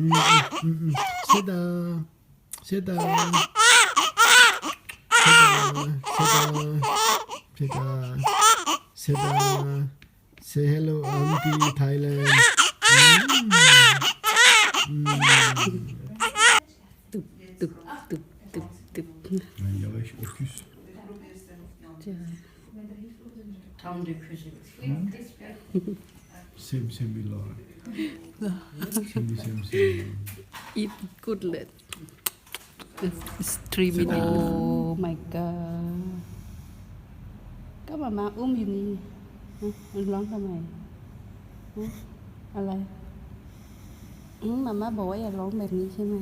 음, 음, 음, 세다 세다 세다 세다 세다 Say hello auntie Thailand 음, 음. Nee, jij weet je orkus. Ja. Tam dökücü. Sem sem vi lor. Sem vi sem sem. Eat good let. It's three minutes. Oh my god. ก็มามาอุ้มอยู่นี่ฮะมันร้องทำไมฮะอะไรอืมมาม่าบอกว่าอย่าร้องแบบนี้ใช่ไหม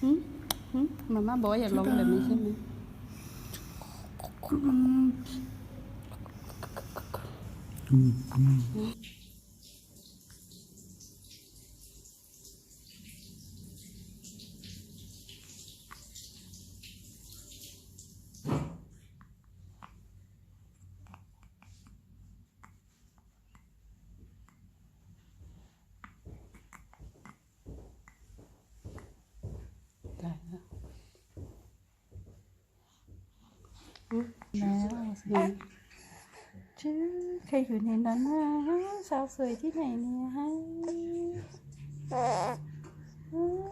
หืมหืมมาม่าบอกว่าอย่าร้องแบบนี้ใช่ไหม ได้แล้วอืมแล้วสิชื่อ ใครอยู่ในนั้นนะสาวสวยที่ไหนเนี่ยฮะอืม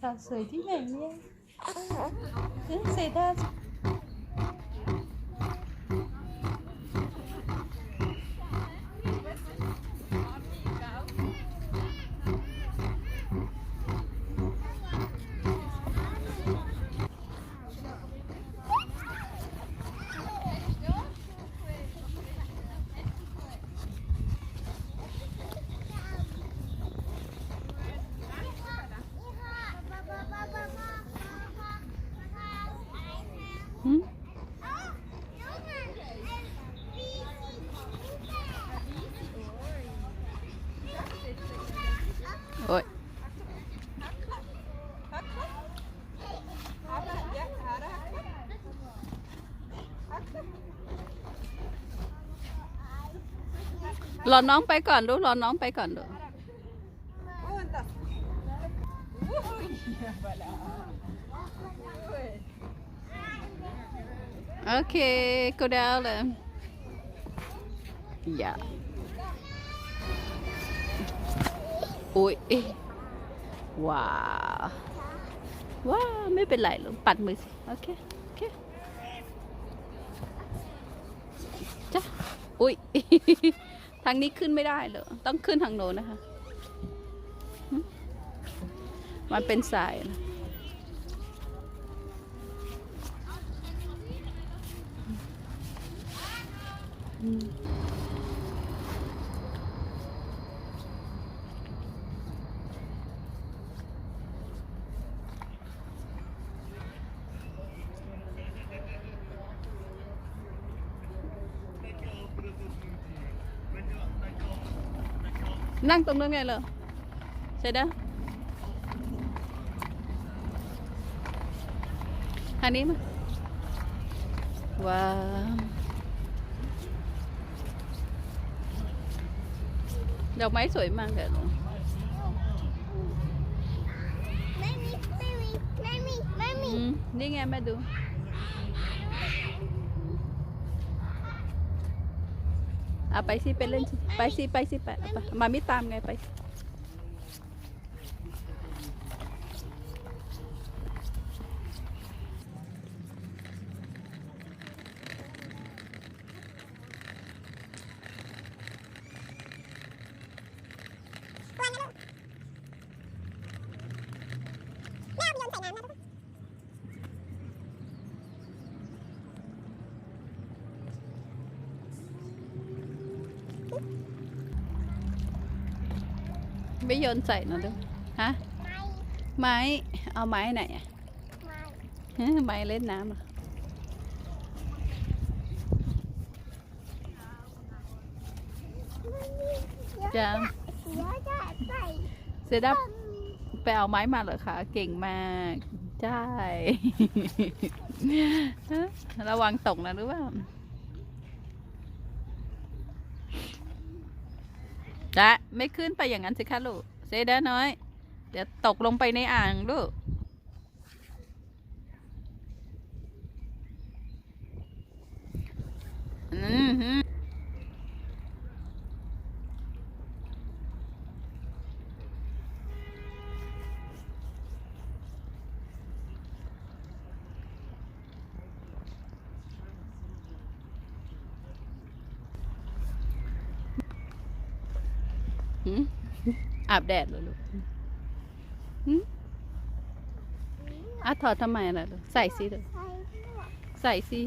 สาวสวยที่ไหนเนี่ยเอ๊ะเซด้า รอน้องไปก่อนลูกรอน้องไปก่อนลูกโอเค go down เลยอย่าโอ้ยว้าวว้าวไม่เป็นไรลูกปัดมือสิ โอเค โอเคจ้ะอุ้ย ทางนี้ขึ้นไม่ได้เลยต้องขึ้นทางโน้นนะคะ มันเป็นสายนะอืม นั่งตรงนั้นไงเหรอใช่เด้ออันนี้มาว้าวดอกไม้สวยมากเลยลูกไม่มีไม่มีไม่มีไม่มีอืมนี่ไงแม่ดู เอาไปสิไปเล่นสิไปสิไปสิไปเอาไปมาไม่ตามไงไปสิ ไม่โยนใส่นะลูกฮะไม่ไม้เอาไม้ไหนอะไม่ฮะไม้เล่นน้ำเหรอจะเดี๋ยวจะใส่เสร็จแล้วไปเอาไม้มาเหรอคะ เก่งมาก ใช่ ระวังตกนะรู้ว่า จะไม่ขึ้นไปอย่างนั้นสิคะลูกเซด้าน้อย เดี๋ยวตกลงไปในอ่างลูกอืม อาบแดดเหรอลูกอะถอดทำไมล่ะลูกใส่สิลูกใส่สิ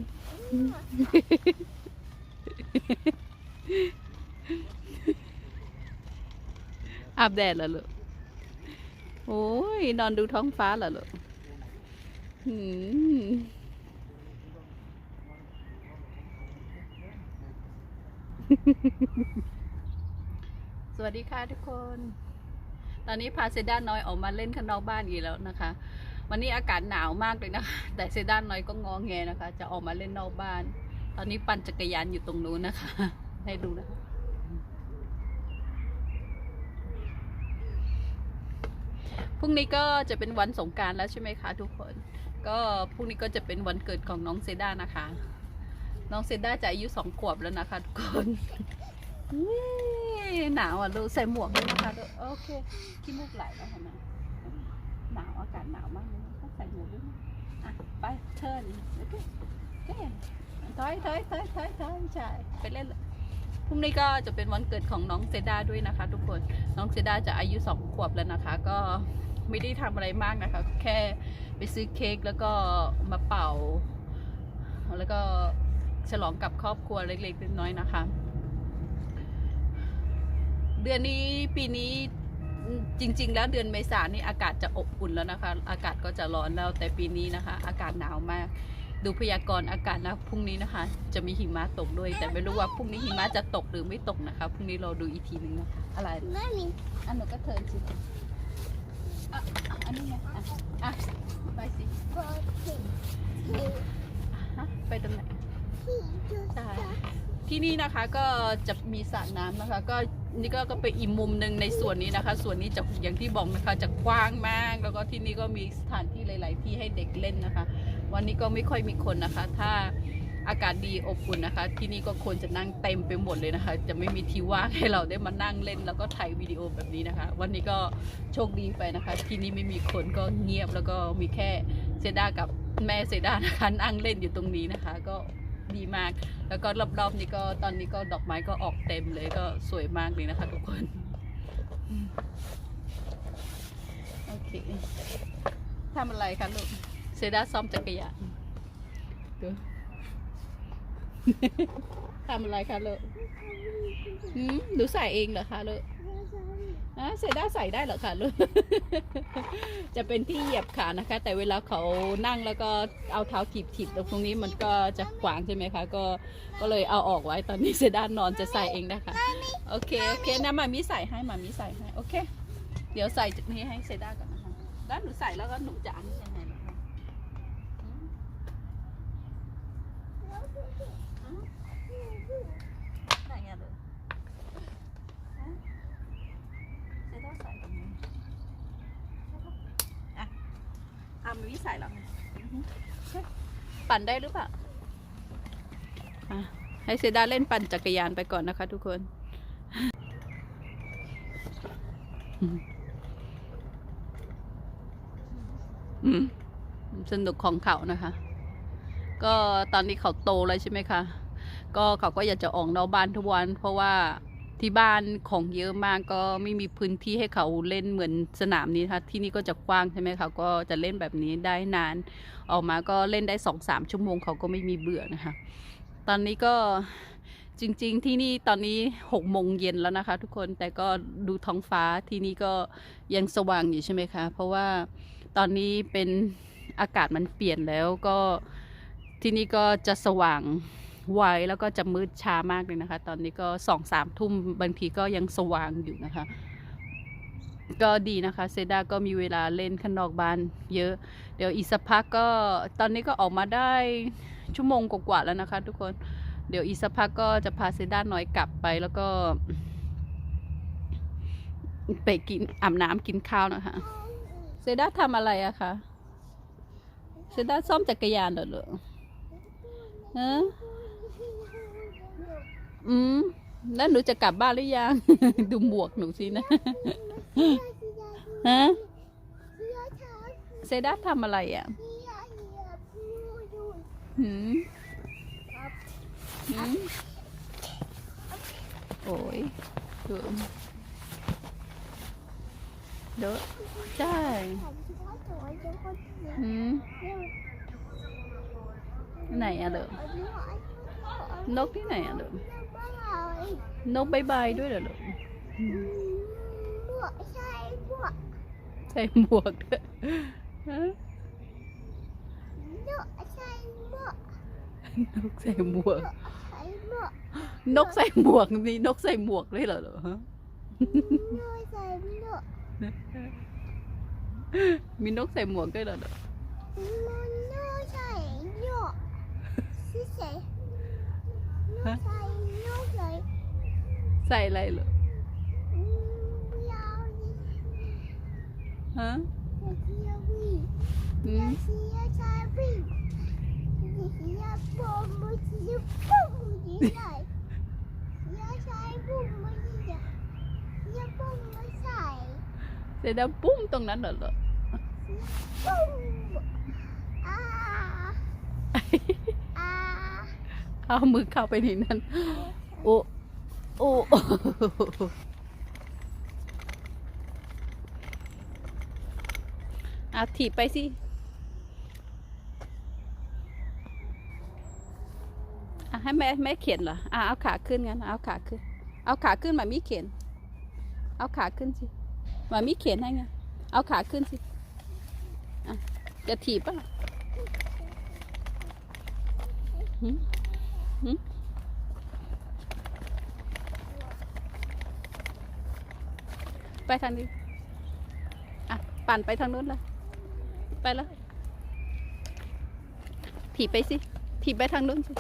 อาบแดดเหรอลูก โอ้ย นอนดูท้องฟ้าเหรอลูกหืม วัสดีค่ะทุกคน ตอนนี้พาเซด้าน้อยออกมาเล่นข้างนอกบ้านอีกแล้วนะคะ วันนี้อากาศหนาวมากเลยนะคะ แต่เซด้าน้อยก็งอแงนะคะ จะออกมาเล่นนอกบ้าน ตอนนี้ปั่นจักรยานอยู่ตรงนู้นนะคะ ให้ดูนะคะพรุ่งนี้ก็จะเป็นวันสงการแล้วใช่ไหมคะทุกคน ก็พรุ่งนี้ก็จะเป็นวันเกิดของน้องเซด้านะคะ น้องเซด้าจะอายุสองขวบแล้วนะคะทุกคน หนาวอะลูกใส่หมวกด้วยนะคะลูกโอเคขี้มูกไหลแล้วเห็นไหมหนาวอากาศหนาวมากเลยต้องใส่หมวกด้วยนะอะไปเทิร์นโอเคโอเคถอยถอยถอยถอยถอยใช่ไปเล่นเลยพรุ่งนี้ก็จะเป็นวันเกิดของน้องเซดาด้วยนะคะ ทุกคนน้องเซดาจะอายุสองขวบแล้วนะคะ ก็ไม่ได้ทำอะไรมากนะคะ แค่ไปซื้อเค้กแล้วก็มาเป่า แล้วก็ฉลองกับครอบครัวเล็กๆน้อยๆนะคะ เดือนนี้ปีนี้จริง ๆ แล้วเดือนเมษานี่อากาศจะอบอุ่นแล้วนะคะ อากาศก็จะร้อนแล้วแต่ปีนี้นะคะ อากาศหนาวมาก ดูพยากรณ์อากาศนะพรุ่งนี้นะคะ จะมีหิมะตกด้วย แต่ไม่รู้ว่าพรุ่งนี้หิมะจะตกหรือไม่ตกนะคะพรุ่งนี้เราดูอีกทีหนึ่งนะคะอะไร Mommy. อันหนูก็เทิร์นสิอะอะอันนี้ไงอะอะไปสิฮะไปตรงไหนใช่ที่นี่นะคะก็จะมีสระน้ำนะคะก็ นี่ก็ก็เป็นอีกมุมหนึ่งในส่วนนี้นะคะ ส่วนนี้จะอย่างที่บอกนะคะจะกว้างมาก แล้วก็ที่นี่ก็มีสถานที่หลาย ๆ ที่ให้เด็กเล่นนะคะ วันนี้ก็ไม่ค่อยมีคนนะคะ ถ้าอากาศดีอบอุ่นนะคะ ที่นี่ก็ควรจะนั่งเต็มไปหมดเลยนะคะ จะไม่มีที่ว่างให้เราได้มานั่งเล่น แล้วก็ถ่ายวิดีโอแบบนี้นะคะ วันนี้ก็โชคดีไปนะคะ ที่นี่ไม่มีคนก็เงียบแล้วก็มีแค่เซด้ากับแม่เซด้านะคะนั่งเล่นอยู่ตรงนี้นะคะ ก็ ดีมาก แล้วก็รอบๆนี้ก็ตอนนี้ก็ดอกไม้ก็ออกเต็มเลยก็สวยมากเลยนะคะทุกคนโอเคทำอะไรคะลูกเซด้าซ่อมจักรยานดูทำอะไรคะลูกหืมหนูใส่เองเหรอคะลูก อะเซด้าใส่ได้เหรอคะลูก จะเป็นที่เหยียบขานะคะ แต่เวลาเขานั่งแล้วก็เอาเท้าถีบถีบตรงนี้มันก็จะขวางใช่ไหมคะ ก็ ก็เลยเอาออกไว้ตอนนี้เซด้านอนจะใส่เองนะคะ โอเค โอเคนะมามีใส่ให้มามีใส่ให้ โอเค เดี๋ยวใส่จุดนี้ให้เซด้าก่อนนะคะ แล้วหนูใส่แล้วก็หนูจะอันนี้ยังไงเหรอคะอืมได้ไงเลยฮะเซด้าใส่ตรงนี้อะอะมามี ใส่แล้วไงอือฮึโอเคปั่นได้หรือเปล่าให้เซดาเล่นปั่นจักรยานไปก่อนนะคะทุกคน สนุกของเขานะคะ ก็ตอนนี้เขาโตแล้วใช่ไหมคะ ก็เขาก็อยากจะออกนอกบ้านทุกวันเพราะว่า ที่บ้านของเยอะมากก็ไม่มีพื้นที่ให้เขาเล่นเหมือนสนามนี้นะคะที่นี่ก็จะกว้างใช่ไหมคะก็จะเล่นแบบนี้ได้นาน ออกมาก็เล่นได้สองสามชั่วโมงเขาก็ไม่มีเบื่อนะคะ ตอนนี้ก็จริง ๆ ที่นี่ตอนนี้หกโมงเย็นแล้วนะคะ ทุกคนแต่ก็ดูท้องฟ้าที่นี่ก็ยังสว่างอยู่ใช่ไหมคะ เพราะว่าตอนนี้เป็นอากาศมันเปลี่ยนแล้วก็ที่นี่ก็จะสว่าง ไว้แล้วก็จะมืดช้ามากเลยนะคะ ตอนนี้ก็สองสามทุ่มบางทีก็ยังสว่างอยู่นะคะ ก็ดีนะคะเซด้าก็มีเวลาเล่นข้างนอกบ้านเยอะ เดี๋ยวอีกสักพักก็ตอนนี้ก็ออกมาได้ชั่วโมงกว่าๆแล้วนะคะ ทุกคนเดี๋ยวอีกสักพักก็จะพาเซด้าน้อยกลับไปแล้วก็ไปกินอาบน้ำกินข้าวนะคะ เซด้าทำอะไรอะคะ เซด้าซ่อมจักรยานเหรอเหรอเอืม แล้วหนูจะกลับบ้านหรือยัง ดูหมวกหนูสินะ ฮะเซด้าทำอะไรอะหืมหืมโอ้ยดูเด้อใช่หืมไหนอะเด้อ นกที่ไหนอะเด้อนกบายบายด้วยเหรอเด้อใส่หมวกด้วยฮะนกใส่หมวกนกใส่หมวกมีนกใส่หมวกด้วยเหรอเหรอฮะมีนกใส่หมวกด้วยเหรอเหรอใส่หรอฮะอืม ร็จแล้วปุ้มตรงนั้นเหรอ เอามือเข้าไปในนั้น โอ้โอ้เอาถีบไปสิ ให้แม่แม่เขียนเหรออะเอาขาขึ้นงั้น เอาขาขึ้น เอาขาขึ้นมามีเขียน เอาขาขึ้นสิมามีเขียนให้ไง เอาขาขึ้นสิ อะ จะถีบป่ะ ไปทางนี้ อะ ปั่นไปทางนู้นเลย ไปแล้ว ถีบไปสิ ถีบไปทางนู้นสิ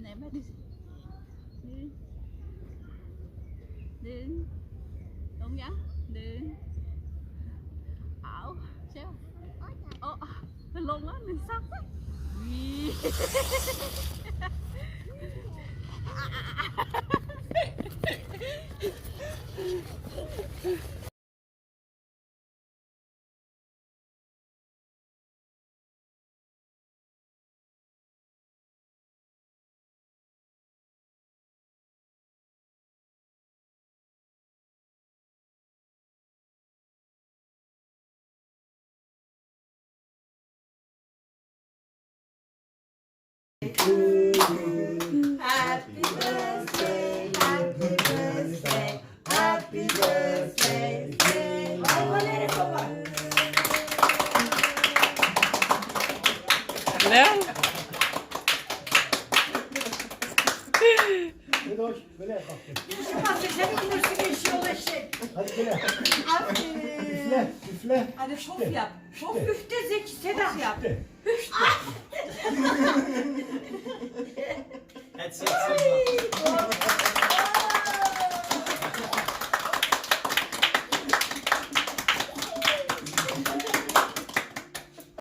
ไหนมาดูสิหนึ่ง หนึ่งลงยังหนึ่งเอาเชียวโอ้ลงแล้วหนึ่งซักวีแล้ว Hadi hoş, böyle yap bakayım. Hadi sen gidiyorsun eşyalı eşek. Hadi böyle. Aferin. Üfle, üfle. Hadi şov yap. Şov üfte Zeki Sedat yap. De. That's it.